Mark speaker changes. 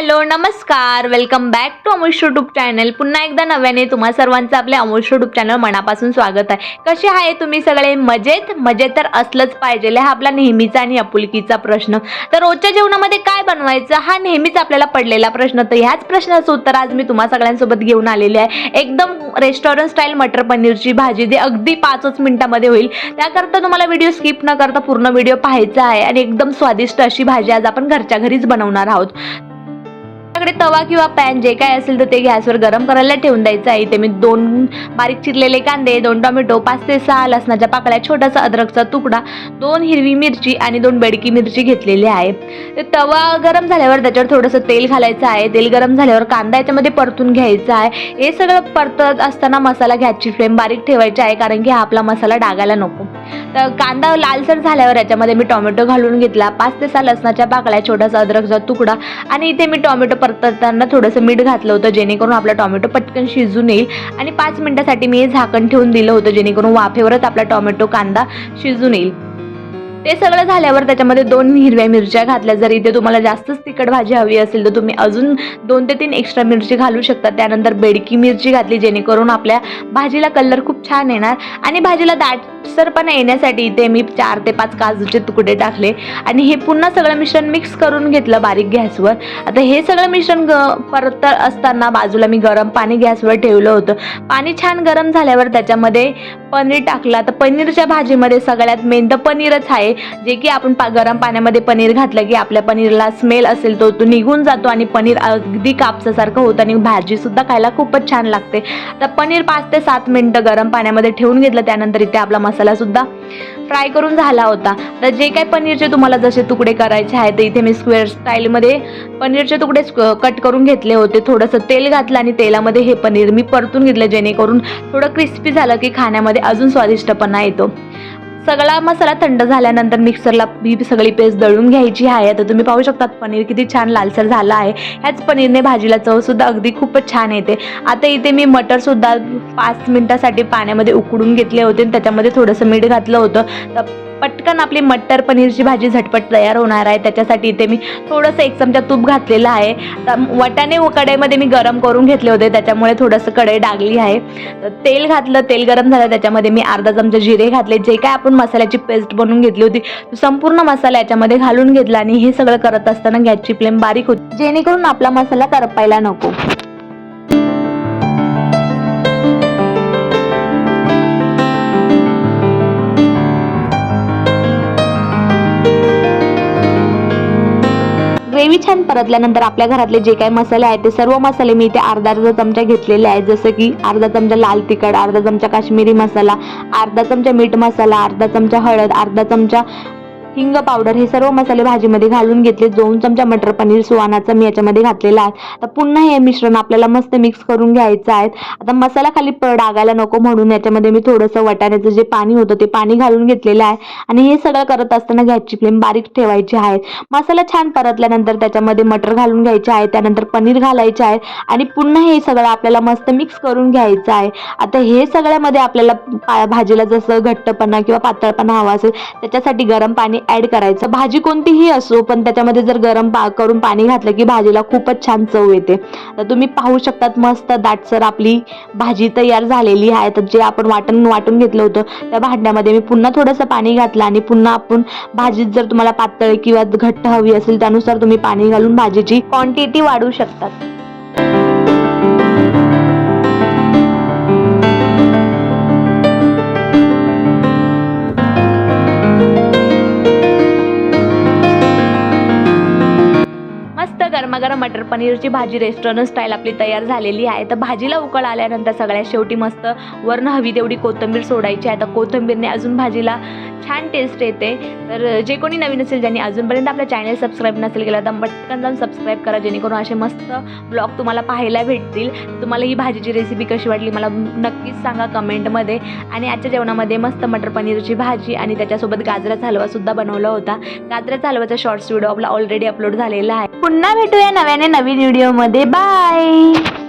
Speaker 1: Hello नमस्कार. Welcome back to Amosh YouTube channel पुन्हा एकदा नव्याने तुम्हा सर्वांचं आपल्या अमोश यूट्यूब चॅनल मनापासून स्वागत आहे. कसे आहे तुम्ही सगळे? मजेत? मजेत तर असलंच पाहिजे. हा आपला नेहमीचा आणि आपुलकीचा प्रश्न. तर रोजच्या जेवणामध्ये काय बनवायचं? हा नेहमीच आपल्याला पडलेला प्रश्न. तर ह्याच प्रश्नाचं उत्तर आज मी तुम्हा सगळ्यांसोबत घेऊन आलेले आहे. एकदम रेस्टॉरंट स्टाईल मटर पनीरची भाजी जे अगदी पाचच मिनिटामध्ये होईल. त्याकरता तुम्हाला व्हिडिओ स्किप न करता पूर्ण व्हिडिओ पाहायचा आहे आणि एकदम स्वादिष्ट अशी भाजी आज आपण घरच्या घरीच बनवणार आहोत. आपल्याकडे तवा किंवा पॅन जे काय असेल तर ते गॅसवर गरम करायला ठेवून द्यायचं. आहे इथे मी दोन बारीक चिरलेले कांदे दोन टोमॅटो पाच ते सहा लसणाच्या पाकळ्या छोटासा अद्रकचा तुकडा दोन हिरवी मिरची आणि दोन बेडकी मिरची घेतलेली आहे. ते तवा गरम झाल्यावर त्याच्यावर थोडंसं तेल घालायचं आहे. तेल गरम झाल्यावर कांदा याच्यामध्ये परतून घ्यायचा आहे. हे सगळं परतत असताना मसाला गॅसची फ्लेम बारीक ठेवायची आहे कारण की हा आपला मसाला डागायला नको. तर कांदा लालसर झाल्यावर याच्यामध्ये मी टोमॅटो घालून घेतला. पाच ते सहा लसणाच्या पाकळ्या छोटासा अद्रकचा तुकडा आणि इथे मी टोमॅटो परतताना थोडंसं मीठ घातलं होतं जेणेकरून आपला टोमॅटो पटकन शिजून येईल. आणि पाच मिनिटासाठी मी हे झाकण ठेवून दिलं होतं जेणेकरून वाफेवरच आपला टोमॅटो कांदा शिजून येईल. ते सगळं झाल्यावर त्याच्यामध्ये दोन हिरव्या मिरच्या घातल्या. जर इथे तुम्हाला जास्तच तिखट भाजी हवी असेल तर तुम्ही अजून दोन ते तीन एक्स्ट्रा मिरची घालू शकता. त्यानंतर बेडकी मिरची घातली जेणेकरून आपल्या भाजीला कलर खूप छान येणार. आणि भाजीला दाट सरपणा येण्यासाठी इथे मी चार ते पाच काजूचे तुकडे टाकले. आणि हे पुन्हा सगळं मिश्रण मिक्स करून घेतलं बारीक गॅसवर. आता हे सगळं मिश्रण ग परत असताना बाजूला मी गरम पाणी गॅसवर ठेवलं होतं. पाणी छान गरम झाल्यावर त्याच्यामध्ये पनीर टाकला. तर पनीरच्या भाजीमध्ये सगळ्यात मेन तर पनीरच आहे. जे की आपण पा गरम पाण्यामध्ये पनीर घातलं की आपल्या पनीरला स्मेल असेल तो तो निघून जातो आणि पनीर अगदी कापसासारखं होतं आणि भाजीसुद्धा खायला खूपच छान लागते. तर पनीर पाच ते सात मिनटं गरम पाण्यामध्ये ठेवून घेतलं. त्यानंतर इथे आपला मसाला सुद्धा फ्राय करून झाला होता. तर जे काही पनीरचे तुम्हाला जसे तुकडे करायचे आहेत तर इथे मी स्क्वेअर स्टाईलमध्ये पनीरचे तुकडे कट करून घेतले होते. थोडंसं तेल घातलं आणि तेलामध्ये हे पनीर मी परतून घेतलं जेणेकरून थोडं क्रिस्पी झालं की खाण्यामध्ये अजून स्वादिष्टपणा येतो. सगळा मसाला थंड झाल्यानंतर मिक्सरला ही सगळी पेस्ट दळून घ्यायची आहे. तर तुम्ही पाहू शकतात पनीर किती छान लालसर झालं आहे. ह्याच पनीरने भाजीला चवसुद्धा अगदी खूपच छान येते. आता इथे मी मटरसुद्धा पाच मिनटासाठी पाण्यामध्ये उकडून घेतले होते आणि त्याच्यामध्ये थोडंसं मीठ घातलं होतं. तर पटकन आपली मटर पनीरची भाजी झटपट तयार होणार आहे. त्याच्यासाठी इथे मी थोडंसं एक चमचा तूप घातलेलं आहे. तर वटाणे व कढईमध्ये मी गरम करून घेतले होते. त्याच्यामुळे थोडंसं कढई डागली आहे. तर तेल घातलं तेल गरम झालं. त्याच्यामध्ये मी अर्धा चमचा जिरे घातले. जे काय आपण मसाल्याची पेस्ट बनवून घेतली होती संपूर्ण मसाला याच्यामध्ये घालून घेतला आणि हे सगळं करत असताना गॅसची फ्लेम बारीक होती. जेणेकरून आपला मसाला करपायला नको. ग्रेव्ही छान परतल्यानंतर आपल्या घरातले जे काही मसाले आहेत ते सर्व मसाले मी इथे अर्धा अर्धा चमचा घेतलेले आहेत. जसं की अर्धा चमचा लाल तिखट अर्धा चमचा काश्मीरी मसाला अर्धा चमचा मीठ मसाला अर्धा चमचा हळद अर्धा चमचा हिंग पावडर हे सर्व मसाले भाजीमध्ये घालून घेतले. दोन चमचा मटर पनीर सुवानाचा मी याच्यामध्ये घातलेला आहे. आता पुन्हा हे मिश्रण आपल्याला मस्त मिक्स करून घ्यायचं आहे. आता मसाला खाली डागायला नको म्हणून याच्यामध्ये मी थोडंसं वाटाण्याचं जे पाणी होतं ते पाणी घालून घेतलेलं आहे. आणि हे सगळं करत असताना गॅसची फ्लेम बारीक ठेवायची आहे. मसाला छान परतल्यानंतर त्याच्यामध्ये मटर घालून घ्यायचे आहे. त्यानंतर पनीर घालायचे आहे. आणि पुन्हा हे सगळं आपल्याला मस्त मिक्स करून घ्यायचं आहे. आता हे सगळ्यामध्ये आपल्याला भाजीला जसं घट्टपणा किंवा पातळपणा हवा असेल त्याच्यासाठी गरम पाणी ऍड करायचं. भाजी कोणतीही असो पण त्याच्यामध्ये जर गरम पा करून पाणी घातलं की भाजीला खूपच छान चव येते. तर तुम्ही पाहू शकतात मस्त दाटसर आपली भाजी तयार झालेली आहे. तर जे आपण वाटण वाटून घेतलं होतं त्या भांड्यामध्ये मी पुन्हा थोडंसं पाणी घातलं आणि पुन्हा आपण भाजीत जर तुम्हाला पातळ किंवा घट्ट हवी असेल त्यानुसार तुम्ही पाणी घालून भाजीची क्वांटिटी वाढवू शकतात. मस्त मटर पनीरची भाजी रेस्टॉरंट स्टाईल आपली तयार झालेली आहे. तर भाजीला उकळ आल्यानंतर सगळ्यात शेवटी मस्त वरण हवी तेवढी कोथिंबीर सोडायची आहे. तर कोथिंबीरने अजून भाजीला छान टेस्ट येते. तर जे कोणी नवीन असेल ज्यांनी अजूनपर्यंत आपल्या चॅनल सबस्क्राईब नसेल केला तर पटकन जाऊन सबस्क्राईब करा. जेणेकरून असे मस्त ब्लॉग तुम्हाला पाहायला भेटतील. तुम्हाला ही भाजीची रेसिपी कशी वाटली मला नक्कीच सांगा कमेंटमध्ये आणि आजच्या जेवणामध्ये मस्त मटर पनीरची भाजी आणि त्याच्यासोबत गाजराचा हलवासुद्धा बनवला होता. गाजराचा हलवाचा शॉर्ट्स व्हिडिओ आपला ऑलरेडी अपलोड झालेला आहे. पुन्हा भेटूया. भेटूया नव्याने नवीन व्हिडिओमध्ये बाय